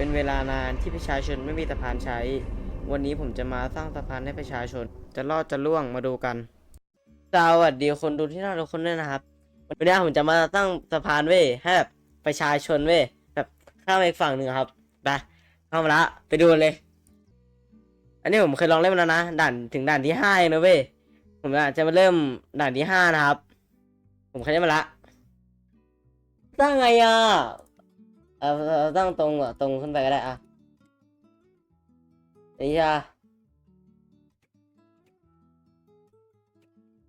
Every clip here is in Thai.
เป็นเวลานานที่ประชาชนไม่มีสะพานใช้ วันนี้ผมจะมาสร้างสะพานให้ประชาชน จะรอดจะล่วงมาดูกันสวัสดีคนดูที่น่ารักคนด้วยนะครับ วันนี้ผมจะมาตั้างสะพานเว้ยให้แบบประชาชนเว้ยแบบข้ามไปอีกฝั่งหนึ่งครับไปเข้ามาละไปดูเลย อันนี้ผมเคยลองเล่นมาแล้วนะด่านถึงด่านที่ห้าเองนะเว้ยผมจะมาเริ่มด่านที่ห้านะครับ ผมเคยเล่นมาละตั้งไงอะเอาเอาตั้งตรงอะ ตรงขึ้นไปก็ได้อะนี่ใช่ปะ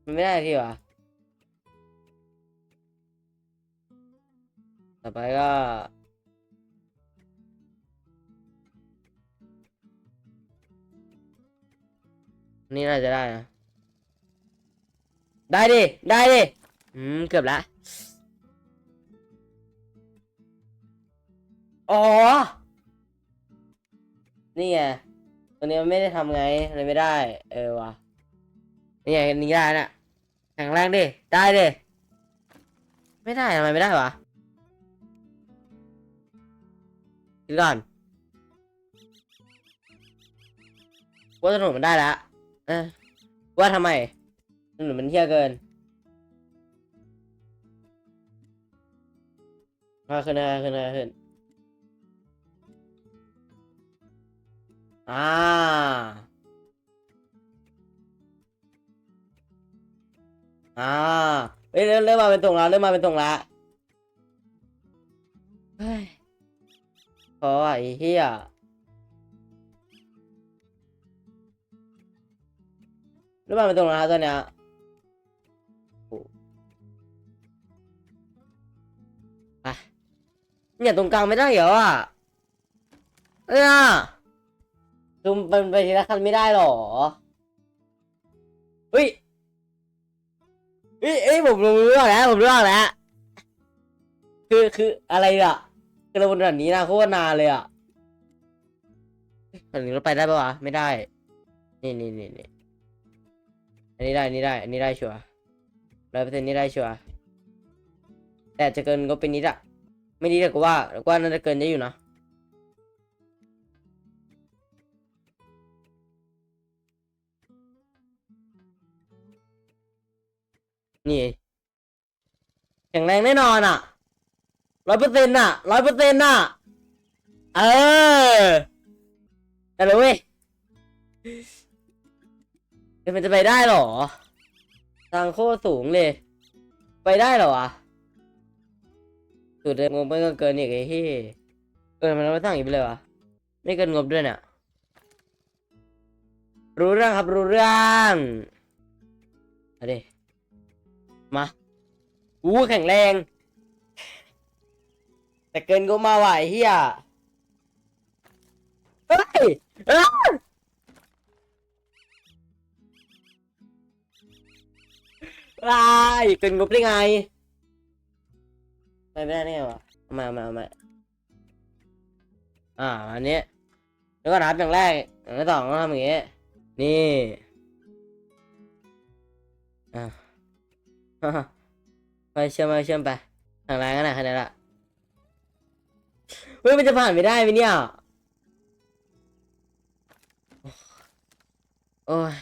มันไม่ได้ที่วะต่อไปก็ อ๋อ นี่ไงตัวนี้มันไม่ได้ทำไงเลยไม่ได้ เออวะนี่ไงนี้ได้นะแข็งแรงดิ ได้ดิ ไม่ได้ทำไมไม่ได้วะคิดก่อนว่าถนนมันได้แล้วเออว่าทำไมถนนมันเที่ยเกินมาขึ้นมาขึ้นมาขึ้น อ่า อ่าเฮ้ยเริ่มเริ่มมาเป็นตรงแล้วเริ่มมาเป็นตรงแล้วเฮ้ยเพราะว่าไอ้เหี้ยรู้ป่ะมันตรงนั้นตอนเนี้ยโอ้ไปเนี่ยตรงกลางไม่ได้เหรอวะเอ้ย อะซูมเป็นไปทีละขั้นไม่ได้หรอเฮ้ยเฮ้ยเอ้ยผมรู้เรื่องแล้วผมรู้เรื่องแล้วคือคืออะไรอะกระบวนการนี้นะโคตรนานเลยอะอันนี้เราไปได้ปะวะไม่ได้ นี่นี่นี่นี่อันนี้ได้อันนี้ได้ อันนี้ได้ชัวร์ร้อยเปอร์เซ็นต์นี่ได้ชัวร์แต่จะเกินก็เป็นนิดอะไม่นิดแต่กูว่ากูว่าน่าจะเกินเยอะอยู่นะ นี่แข็งแรงแน่นอนอะร้อยเปอร์เซ็นต์น่ะร้อยเปอร์เซ็นต์น่ะ เออแต่รู้ไหมเดี๋ยมันจะไปได้หรอ ทางโคตรสูงเลย ไปได้หรอวะสุดเลยงบมันก็เกินอีกไอ้ที่เออมันไม่ตั้งอีกไปเลยวะไม่เกินงบด้วยเนี่ยรู้เรื่องครับรู้เรื่องอาดิ มาอู้แข็งแรง แต่เกินก็มาไหวเฮียเฮ้ยเอ้ยว้ายเกินงบได้ไงไปไม่ได้เนี่ยวะมามามาอ่าอันนี้แล้วก็นับอย่างแรกอย่างที่สองก็ทำอย่างงี้นี่อ่า ไปเชื่อมไปเชื่อมไปทางแรงกันนะแค่นั้นละเฮ้ยมันจะผ่านไม่ได้ไหมเนี่ยโอ้ย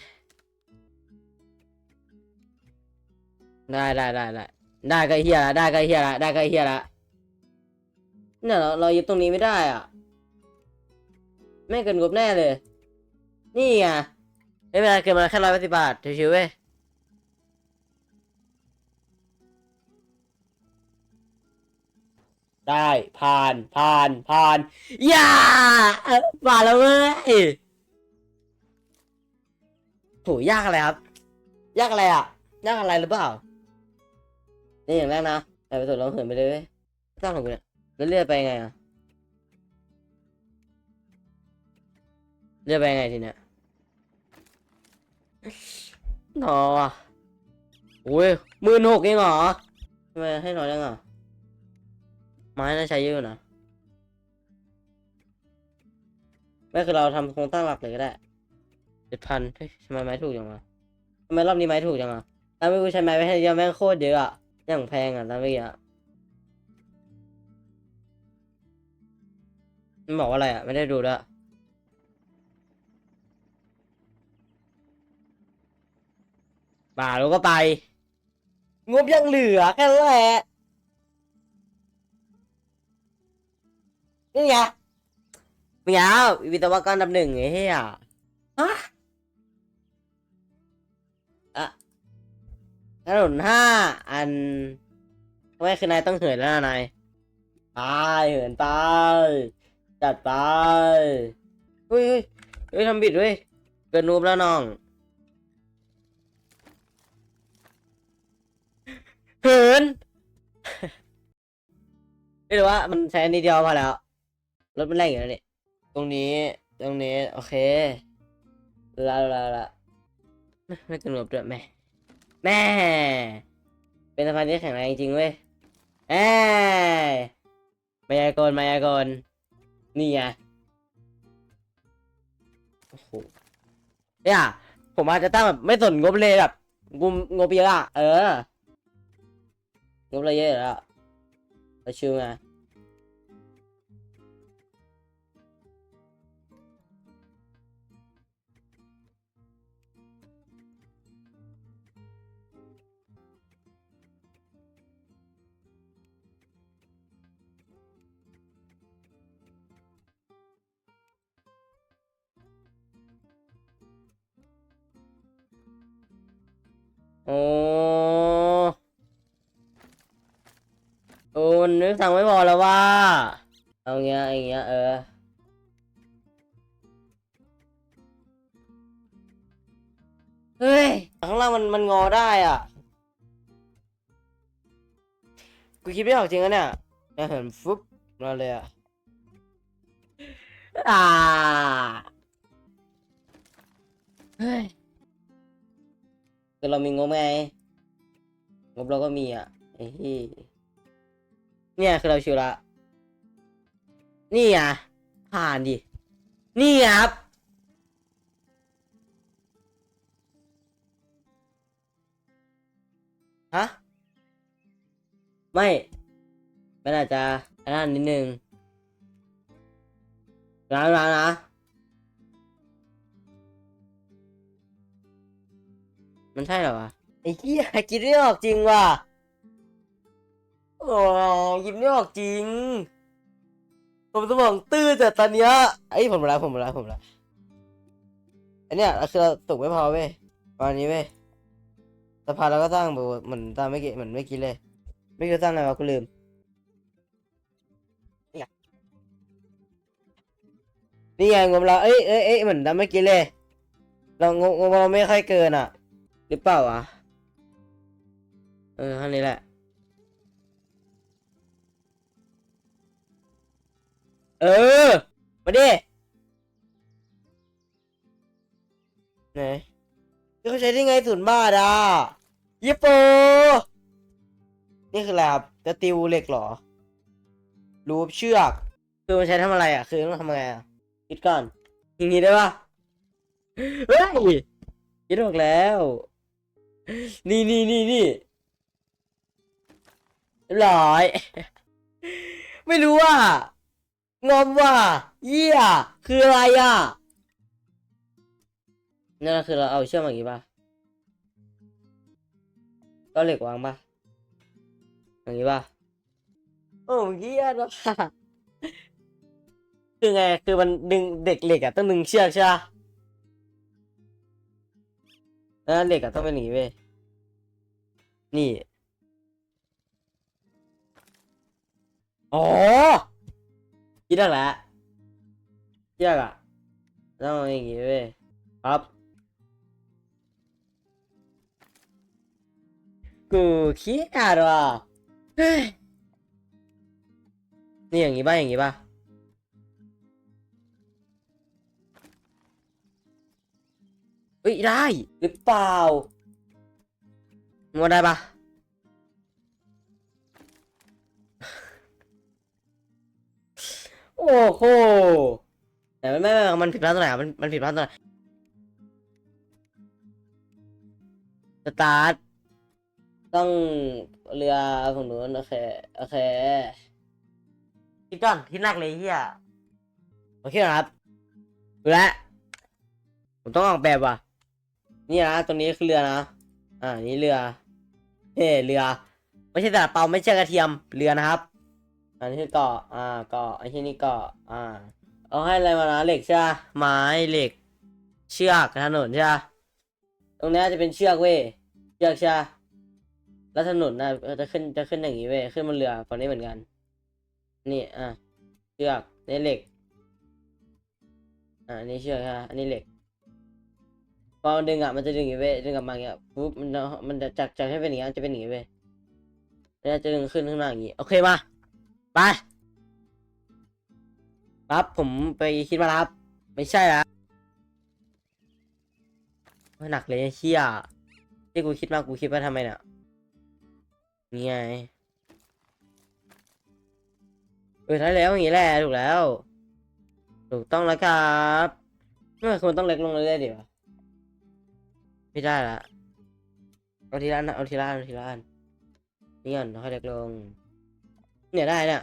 ได้ได้ได้ได้ได้ก็เฮียละได้ก็เฮียละได้ก็เฮียละเนี่ยเราเรายึดตรงนี้ไม่ได้อะไม่เกินงบแน่เลย นี่ไงไม่เป็นไรเกินมาแค่ร้อยแปดสิบบาทชิวๆเว้ย ได้ผ่านผ่านผ่านอย่าผ่านแล้วเว้ยโหยากอะไรครับ ยากอะไรอะ ยากอะไรหรือเปล่า นี่อย่างแรกนะแต่ไปสุดลองเหินไปเลยเว้ยไม่ต้องหรอกกูเนี่ยแล้วเลื่อนไปไงอะเลื่อนไปไงทีเนี้ยหนออะโอ้ยหมื่นหกเองเหรอทำไมให้น้อยจังอะ ไม้น่าใช้เยอะอยู่นะไม่คือเราทำโครงสร้างหลักเลยก็ได้เจ็ดพันเฮ้ยทำไมไม้ถูกจังวะทำไมรอบนี้ไม้ถูกจังอะตามไปกูใช้ไม้ไปให้เยอะแม่งโคตรเยอะอะอย่างแพงอะตามไปอะมันบอกว่าอะไรอะ ไม่ได้ดูแล้วยบ่าเราก็ไป งบยังเหลือแค่แหละ นี่ไงไม่เอาวิศวกรอันดับหนึ่งไอ้เหี้ยฮะอะถนนห้าอันทำไมคือนายต้องเหินแล้วนะนายไปเหินไปจัดไปเฮ้ยเฮ้ยเฮ้ยทำบิดเว้ยเกินนูบแล้วน้องเหินไม่รู้ว่ามันใช้อันนี้เดียวพอแล้ว รถมันแรงอยู่แล้วเนี่ยตรงนี้ตรงนี้ โอเคละละละไม่กระหนบด้วยแม่ แม่ เป็นสะพานที่แข็งแรงจริงเว้ยแอ้มายากลมายากลนี่ไงโอ้โหเนี่ยผมอาจจะตั้งแบบไม่สนงบเลยแบบงบงบเยอะอะเอองบเราเยอะแล้วเราชิวไง โอ้โอ้นึกทางไม่พอแล้วว่า เอาเงี้ยอย่างเงี้ยเออเฮ้ย ข้างล่างมันมันงอได้อะ กูคิดไม่ออกจริงอะเนี่ยเนี่ยเห็นฟุ๊บมาเลยอะอ่าเฮ้ย คือเรามีงบไง งบเราก็มีอะไอ้ที่เนี่ยคือเราชิวละ นี่อะ ผ่านดิ นี่ครับฮะไม่มันอาจจะอันนั้นนิดนึงร้านะนนะ มันใช่เหรอวะไอ้เหี้ยคิดไม่ออกจริงว่ะโอ้คิดไม่ออกจริง ผมสมองตื้อแต่ตอนเนี้ยไอ้ยผมละผมละผมละอันเนี้ยคือเราตกไม่พอเว้ยประมาณนี้เว้ยสะพานเราก็สร้างแบบเหมือนตามไม่กี่เหมือนไม่อกี้เลย ไม่คือสร้างอะไรวะกูลืมนี่ไงงบเราเอ้ยเอ้ยเอ้ยเหมือนตามไม่อกี้เลย เรางบงบเราไม่ค่อยเกินอะ หรือเปล่าวะ เออท่านี้แหละ เออ มาดิ ไหนเขาใช้ได้ไงศูนย์บาทอะยิปโป นี่คืออะไรครับจะติวเหล็กเหรอ รูปเชือก คือมันใช้ทำอะไรอะ คือต้องทำไงอะ คิดก่อน อย่างนี้ได้ปะเฮ้ยคิดออกแล้ว นี่นี่นี่นี่ร้อย ไม่รู้ว่างอมว่าเยี่ยคืออะไรอะนั่นคือเราเอาเชื่อมอย่างนี้ป่ะก็เหล็กวางป่ะอย่างนี้ป่ะโอ้เยี่ยนะคือไงคือมันดึงเด็กเหล็กอะต้องดึงเชือกใช่ปะ แล้วเหล็กอะต้องเป็นอย่างนี้เว้ย นี่ อ๋อคิดได้แล้วเชือกอะต้องเอาอย่างงี้เว้ย ครับกูครียดว่ะเฮ้ยนี่อย่างงี้ป่ะอย่างงี้ป่ะ ฮ้ยได้หรือเปล่ามันได้ปะโอ้โหแต่ไม่ไม่ไม่มันผิดพลาดตรงไหนอะมันมันผิดพลาดตรงไหนสตาร์ทต้องเรือฝั่งนู้นโอเคโอเคคิดก่อนคิดหนักเลยเฮียโอเคนะครับดูแลวผมต้องออกแบบว่ะ นี่นะตรงนี้คือเรือนะ อ่า นี่เรือ เฮ้เรือ ไม่ใช่แต่เปาไม่ใช่กระเทียม เรือนะครับ อันนี้คือเกาะ อ่า เกาะไอ้ที่นี่เกาะ อ่า เอาให้อะไรมานะ เหล็กใช่ปะไม้ เหล็ก เชือกถนนใช่ปะตรงนี้จะเป็นเชือกเว้ย เชือกใช่ปะแล้วถนนนะจะขึ้น จะขึ้นอย่างนี้เว้ย ขึ้นบนเรือฝั่งนี้เหมือนกัน นี่ อะ เชือก นี่เหล็ก อ่านนี้เชือกใช่ปะอันนี้เหล็ก อมันดึงอะมันจะดึงอย่างงี้เว้ยดึงกลับมาอย่างเงี้ยปุ๊บมันจะมันจะจากจากให้เป็นอย่างเงี้ยจะเป็นอย่างงี้เว้ยแล้วจะดึงขึ้นขึ้นมาอย่างงี้โอเคมาไปปั๊บผมไปคิดมาแล้วครับ ไม่ใช่แล้วหนักเลยเชี่ยที่กูคิดมากูคิดว่าทำไมเนี่ยนี่ไงเออได้แล้วอย่างนี้แหละถูกแล้ว ถูกต้องแล้วครับทำไมคุณต้องเล็กลงเรื่อยๆดิวะ ไม่ได้ละเอาทีละอันนะเอาทีละอันเอาทีละอันนี่ก่อนค่อยเล็กลง เนี่ยได้เนี่ย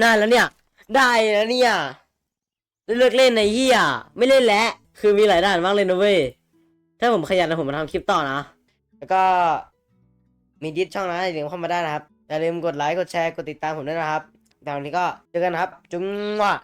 นานแล้วเนี่ย ได้แล้วเนี่ยเลิกเล่นในเฮียไม่เล่นแล้วคือมีหลายด่านมากเลยนะเว้ยถ้าผมขยันนะผมมาทำคลิปต่อนะแล้วก็มีดิสช่องนะอย่าลืมเข้ามาได้นะครับอย่าลืมกดไลค์กดแชร์กดติดตามผมด้วยนะครับแต่วันนี้ก็เจอกันครับจุ๊งว่ะ